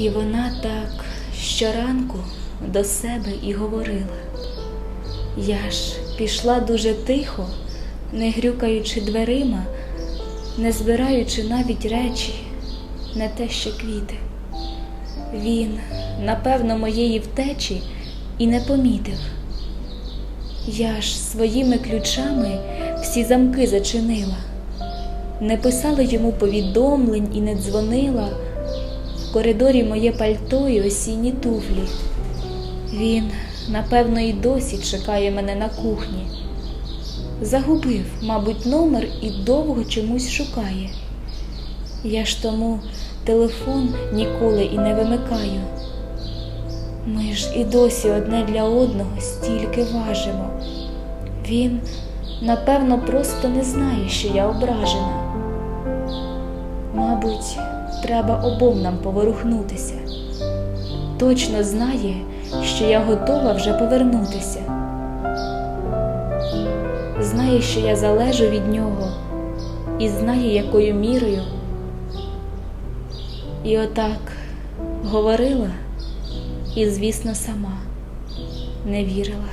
І вона так щоранку до себе і говорила. Я ж пішла дуже тихо, не грюкаючи дверима, не збираючи навіть речі, не те що квіти. Він, напевно, моєї втечі і не помітив. Я ж своїми ключами всі замки зачинила, не писала йому повідомлень і не дзвонила. В коридорі моє пальто і осінні туфлі. Він, напевно, і досі чекає мене на кухні. Загубив, мабуть, номер і довго чомусь шукає. Я ж тому телефон ніколи і не вимикаю. Ми ж і досі одне для одного стільки важимо. Він, напевно, просто не знає, що я ображена. Мабуть, треба обом нам поворухнутися. Точно знає, що я готова вже повернутися. Знає, що я залежу від нього, і знає, якою мірою. І отак говорила, і, звісно, сама не вірила.